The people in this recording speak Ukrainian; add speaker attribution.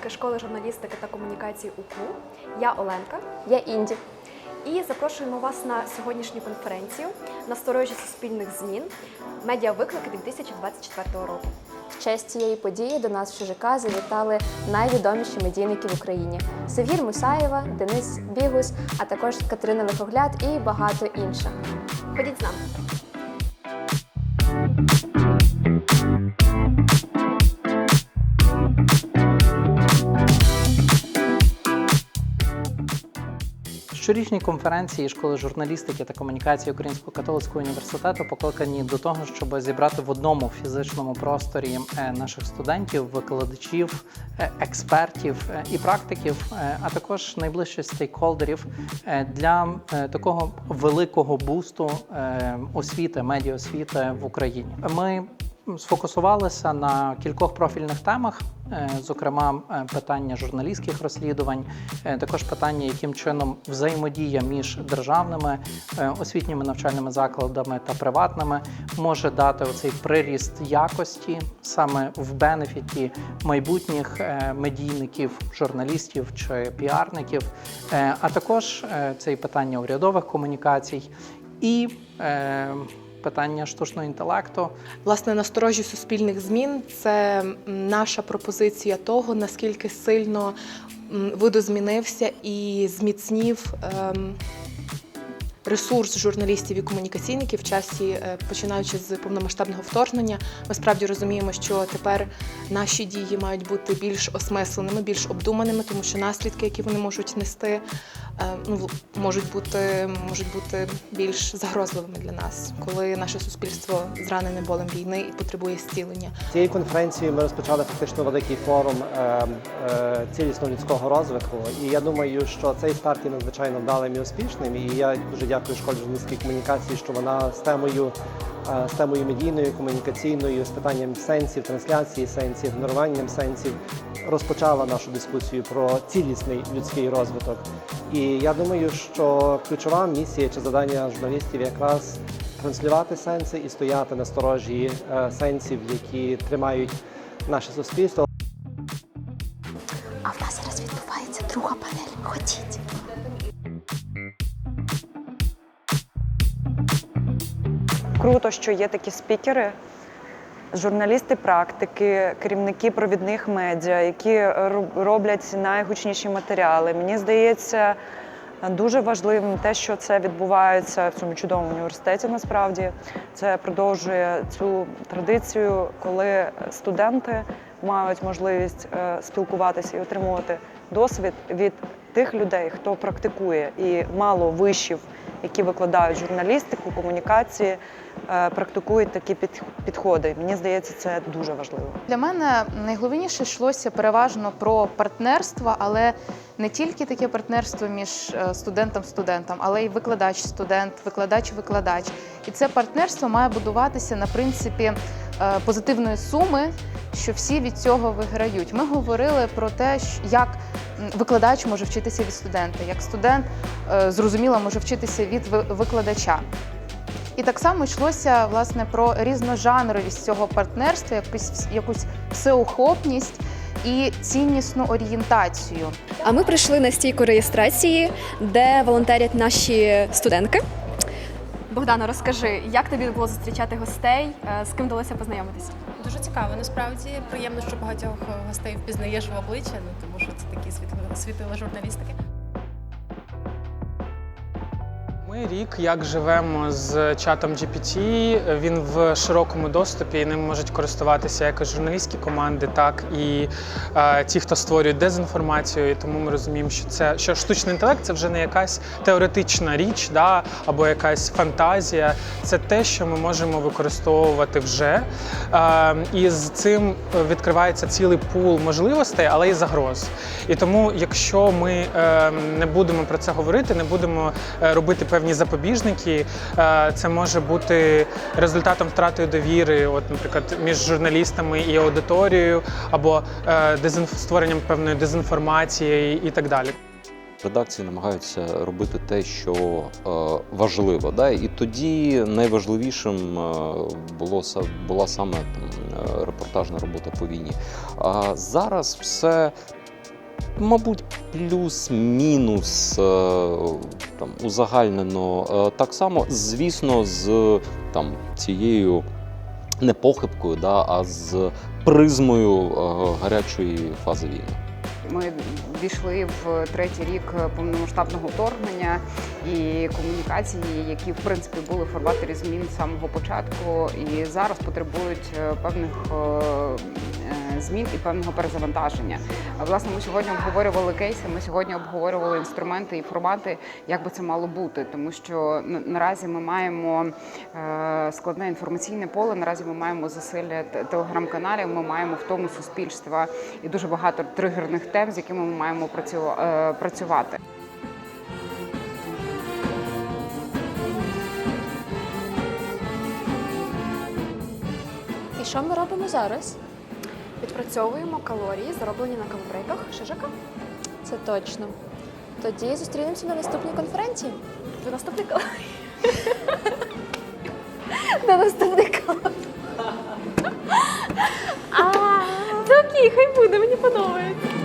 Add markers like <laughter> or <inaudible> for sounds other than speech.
Speaker 1: студентки школи журналістики та комунікації УКУ. Я Оленка.
Speaker 2: Я Інді.
Speaker 1: І запрошуємо вас на сьогоднішню конференцію «Насторожі суспільних змін. Медіавиклики 2024 року.
Speaker 2: В честь цієї події до нас в ШЖК завітали найвідоміші медійники в Україні: Севгір Мусаєва, Денис Бігус, а також Катерина Лихогляд і багато інших.
Speaker 1: Ходіть з нами.
Speaker 3: Щорічні конференції школи журналістики та комунікації Українського католицького університету покликані до того, щоб зібрати в одному фізичному просторі е, наших студентів, викладачів, е, експертів е, і практиків, а також найближчих стейкхолдерів для такого великого бусту освіти, медіаосвіти в Україні. Ми сфокусувалися на кількох профільних темах, е, зокрема е, питання журналістських розслідувань, е, також питання, яким чином взаємодія між державними освітніми навчальними закладами та приватними може дати оцей приріст якості саме в бенефіті майбутніх медійників, журналістів чи піарників, а також це і питання урядових комунікацій і питання штучного інтелекту.
Speaker 4: Власне, насторожі суспільних змін це наша пропозиція того, наскільки сильно видозмінився і зміцнів ем, ресурс журналістів і комунікаційників в часі, е, починаючи з повномасштабного вторгнення. Ми справді розуміємо, що тепер наші дії мають бути більш осмисленими, більш обдуманими, тому що наслідки, які вони можуть нести, е, ну, можуть бути, можуть бути більш загрозливими для нас, коли наше суспільство зранене болем війни і потребує зцілення.
Speaker 5: Цією конференцією ми розпочали фактично великий форум е, е, людського розвитку. І я думаю, що цей старт є надзвичайно вдалим і успішним. І я дуже дякую школі журналістської комунікації, що вона з темою, е, з темою медійною, комунікаційною, з питанням сенсів, трансляції сенсів, генеруванням сенсів розпочала нашу дискусію про цілісний людський розвиток. І я думаю, що ключова місія чи завдання журналістів якраз транслювати сенси і стояти на сторожі е, сенсів, які тримають наше суспільство.
Speaker 6: Круто, що є такі спікери, журналісти практики, керівники провідних медіа, які роб- роблять найгучніші матеріали. Мені здається, дуже важливим те, що це відбувається в цьому чудовому університеті. Насправді це продовжує цю традицію, коли студенти мають можливість е, спілкуватися і отримувати досвід від тих людей, хто практикує, і мало вишів, які викладають журналістику, комунікації, е, практикують такі під- підходи. Мені здається, це дуже важливо.
Speaker 7: Для мене найголовніше йшлося переважно про партнерство, але не тільки таке партнерство між студентом-студентом, але й викладач-студент, викладач-викладач. І це партнерство має будуватися на принципі е, позитивної суми, що всі від цього виграють. Ми говорили про те, як викладач може вчитися від студента, як студент е, зрозуміло може вчитися від викладача. І так само йшлося власне про різножанровість цього партнерства, якусь якусь всеохопність і ціннісну орієнтацію.
Speaker 1: А ми прийшли на стійку реєстрації, де волонтерять наші студентки. Богдана, розкажи, як тобі було зустрічати гостей, е, з ким вдалося познайомитися?
Speaker 8: Дуже цікаво. Насправді приємно, що багатьох гостей впізнаєш в обличчя, ну тому що це такі світила журналістики.
Speaker 9: Ми рік як живемо з чатом GPT. Він в широкому доступі і ним можуть користуватися як і журналістські команди, так і е, ті, хто створюють дезінформацію. І тому ми розуміємо, що це що штучний інтелект це вже не якась теоретична річ, да, або якась фантазія. Це те, що ми можемо використовувати вже. Е, і з цим відкривається цілий пул можливостей, але і загроз. І тому, якщо ми е, не будемо про це говорити, не будемо е, робити певні запобіжники, е, це може бути результатом втрати довіри, от, наприклад, між журналістами і аудиторією, або е, створенням певної дезінформації і так далі.
Speaker 10: Редакції намагаються робити те, що е, важливо. Да? І тоді найважливішим е, було була саме там, репортажна робота по війні. А зараз все мабуть, плюс-мінус е, там узагальнено е, так само, звісно, з там цією не похибкою, да, а з призмою е, гарячої фази війни.
Speaker 11: Ми війшли в третій рік повномасштабного вторгнення і комунікації, які в принципі були в фарватері змін з самого початку, і зараз потребують певних змін і певного перезавантаження. Власне, ми сьогодні обговорювали кейси. Ми сьогодні обговорювали інструменти і формати, як би це мало бути, тому що наразі ми маємо е, складне інформаційне поле. Наразі ми маємо засилля телеграм-каналів. Ми маємо в тому суспільства і дуже багато тригерних тем, з якими ми маємо е, працювати.
Speaker 2: І що ми робимо зараз?
Speaker 1: Відпрацьовуємо калорії, зароблені на камбрейках шижака.
Speaker 2: Це точно. Тоді зустрінемося на наступній конференції.
Speaker 1: До наступних калорій. <laughs> До наступних калорій. Окей, хай буде, мені подобається.